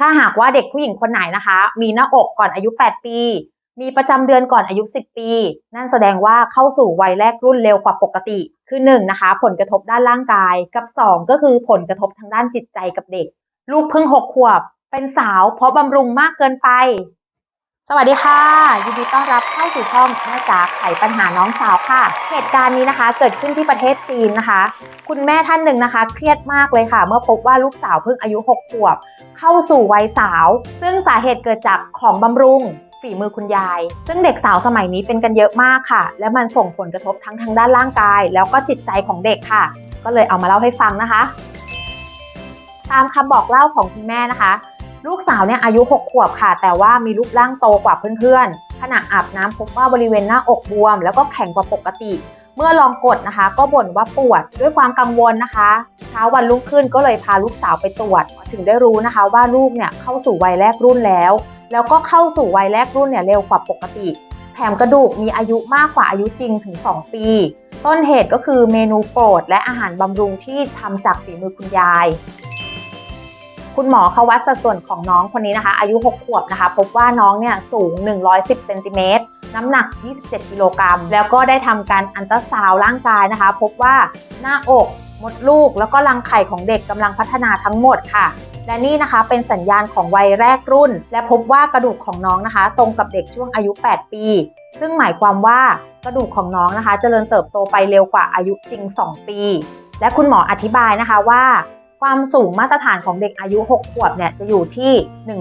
ถ้าหากว่าเด็กผู้หญิงคนไหนนะคะ มีหน้าอกก่อนอายุ 8 ปี มีประจำเดือนก่อนอายุ 10 ปี นั่นแสดงว่าเข้าสู่วัยแรกรุ่นเร็วกว่าปกติ คือ1นะคะ ผลกระทบด้านร่างกายกับ 2 ก็คือผลกระทบทางด้านจิตใจกับเด็ก ลูกเพิ่ง 6 ขวบ เป็นสาวเพราะบำรุงมากเกินไป สวัสดีค่ะยินดีต้อนรับเข้าสู่ช่องแม่จ๋าไขปัญหาน้องสาวค่ะ เหตุการณ์นี้นะคะ เกิดขึ้นที่ประเทศจีนนะคะ คุณแม่ท่านหนึ่งนะคะ เครียดมากเลยค่ะ เมื่อพบว่าลูกสาวเพิ่งอายุ 6 ขวบ เข้าสู่วัยสาว ซึ่งสาเหตุเกิดจากของบำรุงฝีมือคุณยาย ซึ่งเด็กสาวสมัยนี้เป็นกันเยอะมากค่ะ และมันส่งผลกระทบทั้งทางด้านร่างกาย แล้วก็จิตใจของเด็กค่ะ ก็เลยเอามาเล่าให้ฟังนะคะ ตามคำบอกเล่าของคุณแม่นะคะ ลูกสาวเนี่ยอายุ 6 ขวบค่ะ แต่ว่ามีรูปร่างโตกว่าเพื่อนๆ ขณะอาบน้ำพบว่าบริเวณหน้าอกบวม แล้วก็แข็งกว่าปกติ เมื่อลองกดนะคะ ก็บ่นว่าปวดด้วยความกังวลนะคะเช้าวันรุ่งขึ้นก็เลยพาลูกสาวไปตรวจ ถึงได้รู้นะคะว่าลูกเนี่ยเข้าสู่วัยแรกรุ่นแล้ว แล้วก็เข้าสู่วัยแรกรุ่นเนี่ยเร็วกว่าปกติ แถมกระดูกมีอายุมากกว่าอายุจริงถึง 2 ปี ต้นเหตุก็คือเมนูโปรดและอาหารบำรุงที่ทำจากฝีมือคุณยาย คุณหมอเขาวัดสัดส่วนของน้องคนนี้นะคะ อายุ 6 ขวบนะคะ พบว่าน้องเนี่ยสูง 110เซนติเมตรน้ำหนัก 27 กิโลกรัม แล้วก็ได้ทำการอันตราซาวร่างกายนะคะ พบว่าหน้าอกมดลูก แล้วก็รังไข่ของเด็กกำลังพัฒนาทั้งหมดค่ะและนี่นะคะเป็นสัญญาณของวัยแรกรุ่น และพบว่ากระดูกของน้องนะคะ ตรงกับเด็กช่วงอายุ 8 ปี ซึ่งหมายความว่ากระดูกของน้องนะคะเจริญเติบโตไปเร็วกว่าอายุจริง 2 ปี และคุณหมออธิบายนะคะว่า ความสูงมาตรฐานของเด็กอายุ 6 ขวบเนี่ยจะอยู่ที่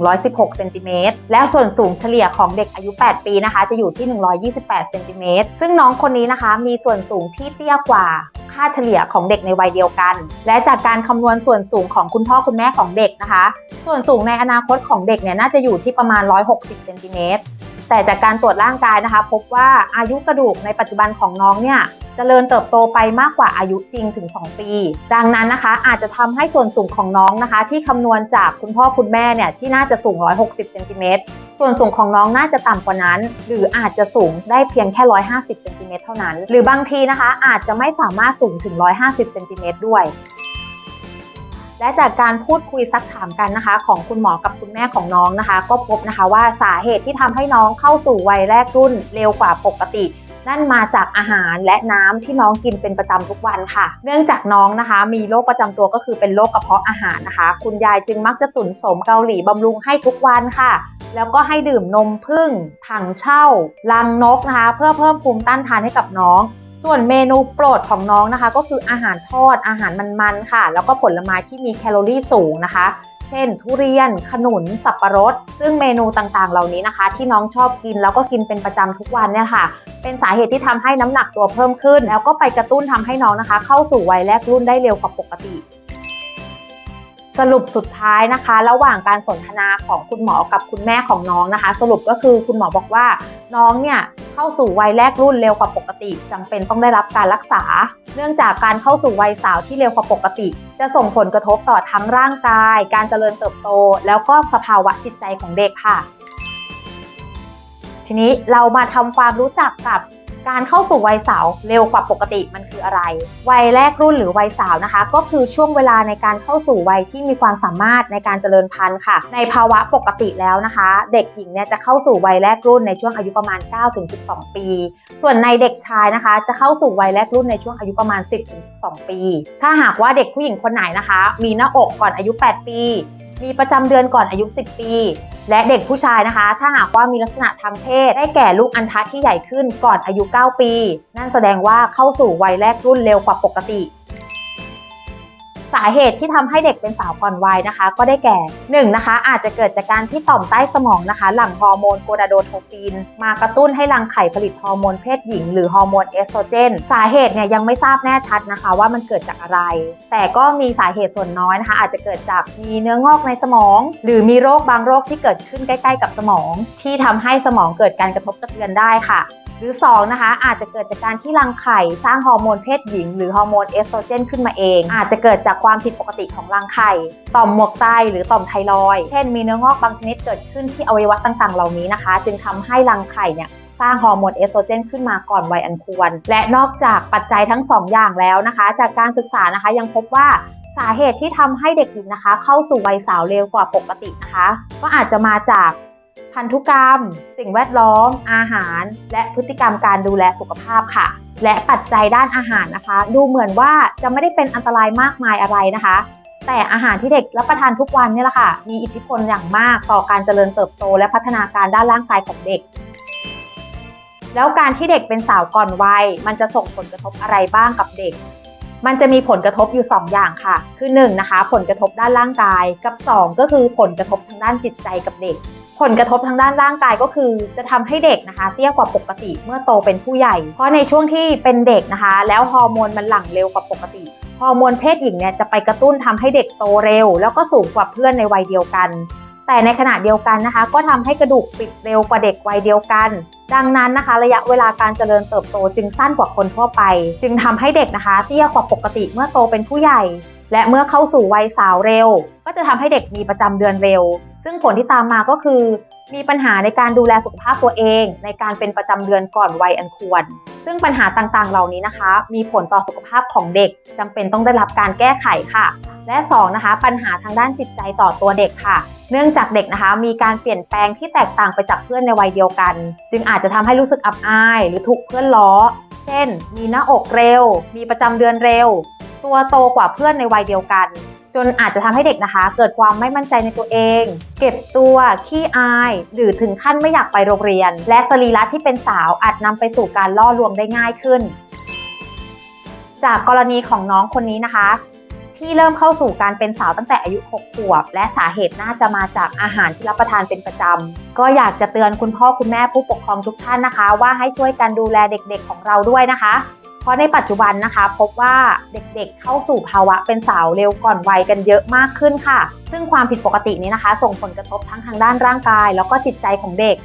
116 เซนติเมตร และส่วนสูงเฉลี่ยของเด็กอายุ 8 ปีนะคะ จะอยู่ที่ 128 เซนติเมตร ซึ่งน้องคนนี้นะคะมีส่วนสูงที่เตี้ยกว่าค่าเฉลี่ยของเด็กในวัยเดียวกัน และจากการคำนวณส่วนสูงของคุณพ่อคุณแม่ของเด็กนะคะ ส่วนสูงในอนาคตของเด็กเนี่ยน่าจะอยู่ที่ประมาณ 160 เซนติเมตร แต่จากการตรวจร่างกายนะคะ พบว่าอายุกระดูกในปัจจุบันของน้องเนี่ยจเจริญเติบโตไปมากกว่าอายุจริงถึง 2 ปี ดังนั้นนะคะ อาจจะทำให้ส่วนสูงของน้องนะคะ ที่คำนวณจากคุณพ่อคุณแม่เนี่ยที่น่าจะสูง 160เซนติเมตรส่วนสูงของน้องน่าจะต่ำกว่านั้น หรืออาจจะสูงได้เพียงแค่ 150เซนติเมตรเท่านั้น หรือบางทีนะคะอาจจะไม่สามารถสูงถึง 150เซนติเมตรด้วย และจากการพูดคุยซักถามกันนะคะ ของคุณหมอกับคุณแม่ของน้องนะคะ ก็พบนะคะว่าสาเหตุที่ทำให้น้องเข้าสู่วัยแรกรุ่นเร็วกว่าปกตินั่นมาจากอาหารและน้ำที่น้องกินเป็นประจำทุกวันค่ะ เนื่องจากน้องนะคะ มีโรคประจำตัวก็คือเป็นโรคกระเพาะอาหารนะคะ คุณยายจึงมักจะตุนสมเกาหลีบำรุงให้ทุกวันค่ะ แล้วก็ให้ดื่มนมผึ้งถังเช่า ลังนกนะคะ เพื่อเพิ่มภูมิต้านทานให้กับน้อง ส่วนเมนูโปรดของน้องนะคะ ก็คืออาหารทอดอาหารมันๆค่ะ แล้วก็ผลไม้ที่มีแคลอรี่สูงนะคะ เช่น ทุเรียน ขนุน สับปะรด ซึ่งเมนูต่างๆ เหล่านี้นะคะ ที่น้องชอบกินแล้วก็กินเป็นประจำทุกวันเนี่ยค่ะ เป็นสาเหตุที่ทำให้น้ำหนักตัวเพิ่มขึ้น แล้วก็ไปกระตุ้นทำให้น้องนะคะ เข้าสู่วัยแรกรุ่นได้เร็วกว่าปกติ สรุปสุดท้ายนะคะ ระหว่างการสนทนาของคุณหมอกับคุณแม่ของน้องนะคะ สรุปก็คือคุณหมอบอกว่าน้องเนี่ยเข้าสู่วัยแรกรุ่นเร็วกว่าปกติจำเป็นต้องได้รับการรักษา เนื่องจากการเข้าสู่วัยสาวที่เร็วกว่าปกติ จะส่งผลกระทบต่อทั้งร่างกาย การเจริญเติบโต แล้วก็สภาวะจิตใจของเด็กค่ะ ทีนี้เรามาทำความรู้จักกับ การเข้าสู่วัยสาวเร็วกว่าปกติมันคืออะไร วัยแรกรุ่นหรือวัยสาวนะคะ ก็คือช่วงเวลาในการเข้าสู่วัยที่มีความสามารถในการเจริญพันธุ์ค่ะ ในภาวะปกติแล้วนะคะ เด็กหญิงเนี่ยจะเข้าสู่วัยแรกรุ่นในช่วงอายุประมาณ 9-12 ปี ส่วนในเด็กชายนะคะ จะเข้าสู่วัยแรกรุ่นในช่วงอายุประมาณ 10-12 ปี ถ้าหากว่าเด็กผู้หญิงคนไหนนะคะ มีหน้าอกก่อนอายุ 8 ปี มีประจำเดือนก่อนอายุ 10 ปี และเด็กผู้ชายนะคะ ถ้าหากว่ามีลักษณะทางเพศ ได้แก่ลูกอัณฑะที่ใหญ่ขึ้นก่อนอายุ 9 ปี นั่นแสดงว่าเข้าสู่วัยแรกรุ่นเร็วกว่าปกติ สาเหตุที่ทำให้เด็กเป็นสาวก่อนวัยนะคะ ก็ได้แก่ 1. นะคะอาจจะเกิดจากการที่ต่อมใต้สมองนะคะ หลั่งฮอร์โมนโกนาโดโทฟินมากระตุ้นให้รังไข่ผลิตฮอร์โมนเพศหญิง หรือฮอร์โมนเอสโตรเจน สาเหตุเนี่ยยังไม่ทราบแน่ชัดนะคะ ว่ามันเกิดจากอะไร แต่ก็มีสาเหตุส่วนน้อยนะคะ อาจจะเกิดจากมีเนื้องอกในสมอง หรือมีโรคบางโรคที่เกิดขึ้นใกล้ ๆ กับสมอง ที่ทำให้สมองเกิดการกระทบกระเทือนได้ค่ะหรือ 2 นะคะ อาจจะเกิดจากการที่รังไข่สร้างฮอร์โมนเพศหญิง หรือฮอร์โมนเอสโตรเจนขึ้นมาเอง อาจจะเกิดจากความผิดปกติของรังไข่ ต่อมหมวกไตหรือต่อมไทรอย เช่นมีเนื้องอกบางชนิดเกิดขึ้นที่อวัยวะต่างๆ เหล่านี้นะคะ จึงทำให้รังไข่เนี่ยสร้างฮอร์โมนเอสโตรเจนขึ้นมาก่อนวัยอันควร และนอกจากปัจจัยทั้ง 2 อย่างแล้วนะคะ จากการศึกษานะคะยังพบว่าสาเหตุที่ทำให้เด็กหญิงนะคะ เข้าสู่วัยสาวเร็วกว่าปกตินะคะ ก็อาจจะมาจาก พันธุกรรม สิ่งแวดล้อม อาหาร และพฤติกรรมการดูแลสุขภาพค่ะ และปัจจัยด้านอาหารนะคะ ดูเหมือนว่าจะไม่ได้เป็นอันตรายมากมายอะไรนะคะ แต่อาหารที่เด็กรับประทานทุกวันนี่แหละค่ะ มีอิทธิพลอย่างมากต่อการเจริญเติบโต และพัฒนาการด้านร่างกายของเด็ก แล้วการที่เด็กเป็นสาวก่อนวัย มันจะส่งผลกระทบอะไรบ้างกับเด็กมันจะมีผลกระทบอยู่ 2 อย่างค่ะ คือ1นะคะ ผลกระทบด้านร่างกาย กับ 2 ก็คือผลกระทบทางด้านจิตใจกับเด็ก ผลกระทบทางด้านร่างกายก็คือ จะทำให้เด็กนะคะเตี้ยกว่าปกติเมื่อโตเป็นผู้ใหญ่ เพราะในช่วงที่เป็นเด็กนะคะ แล้วฮอร์โมนมันหลั่งเร็วกว่าปกติฮอร์โมนเพศหญิงเนี่ยจะไปกระตุ้นทำให้เด็กโตเร็ว แล้วก็สูงกว่าเพื่อนในวัยเดียวกัน แต่ในขณะเดียวกันนะคะ ก็ทำให้กระดูกปิดเร็วกว่าเด็กวัยเดียวกัน ดังนั้นนะคะ ระยะเวลาการเจริญเติบโตจึงสั้นกว่าคนทั่วไป จึงทำให้เด็กนะคะเตี้ยกว่าปกติเมื่อโตเป็นผู้ใหญ่ และเมื่อเข้าสู่วัยสาวเร็ว ก็จะทำให้เด็กมีประจำเดือนเร็ว ซึ่งผลที่ตามมาก็คือ มีปัญหาในการดูแลสุขภาพตัวเอง ในการเป็นประจำเดือนก่อนวัยอันควร ซึ่งปัญหาต่างๆ เหล่านี้นะคะ มีผลต่อสุขภาพของเด็กจำเป็นต้องได้รับการแก้ไขค่ะและ2นะคะปัญหาทางด้านจิตใจต่อตัวเด็กค่ะ เนื่องจากเด็กนะคะ มีการเปลี่ยนแปลงที่แตกต่างไปจากเพื่อนในวัยเดียวกัน จึงอาจจะทำให้รู้สึกอับอาย หรือถูกเพื่อนล้อ เช่น มีหน้าอกเร็ว มีประจำเดือนเร็ว ตัวโตกว่าเพื่อนในวัยเดียวกัน จนอาจจะทำให้เด็กนะคะ เกิดความไม่มั่นใจในตัวเอง เก็บตัวขี้อาย หรือถึงขั้นไม่อยากไปโรงเรียน และสรีระที่เป็นสาวอาจนำไปสู่การล่อลวงได้ง่ายขึ้น จากกรณีของน้องคนนี้นะคะที่เริ่มเข้าสู่การเป็นสาวตั้งแต่อายุ 6 ขวบ และสาเหตุน่าจะมาจากอาหารที่รับประทานเป็นประจำ ก็อยากจะเตือนคุณพ่อคุณแม่ผู้ปกครองทุกท่านนะคะ ว่าให้ช่วยกันดูแลเด็กๆของเราด้วยนะคะ เพราะในปัจจุบันนะคะ พบว่าเด็กๆเข้าสู่ภาวะเป็นสาวเร็วก่อนวัยกันเยอะมากขึ้นค่ะ ซึ่งความผิดปกตินี้นะคะ ส่งผลกระทบทั้งทางด้านร่างกาย แล้วก็จิตใจของเด็ก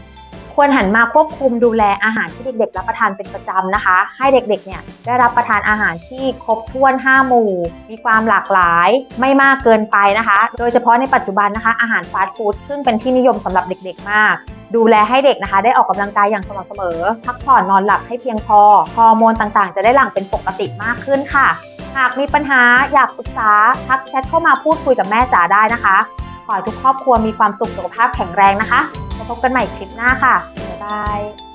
ควรหันมาควบคุมดูแลอาหารที่เด็กๆรับประทานเป็นประจำนะคะ ให้เด็กๆเนี่ยได้รับประทานอาหารที่ครบถ้วน 5 หมู่ มีความหลากหลายไม่มากเกินไปนะคะ โดยเฉพาะในปัจจุบันนะคะ อาหารฟาสต์ฟู้ดซึ่งเป็นที่นิยมสำหรับเด็กๆมากดูแลให้เด็กนะคะ ได้ออกกำลังกายอย่างสม่ำเสมอ พักผ่อนนอนหลับให้เพียงพอ ฮอร์โมนต่างๆ จะได้หลั่งเป็นปกติมากขึ้นค่ะ หากมีปัญหาอยากปรึกษา ทักแชทเข้ามาพูดคุยกับแม่จ๋าได้นะคะ ขอให้ทุกครอบครัวมีความสุขสุขภาพแข็งแรงนะคะ พบกันใหม่คลิปหน้าค่ะ บ๊ายบาย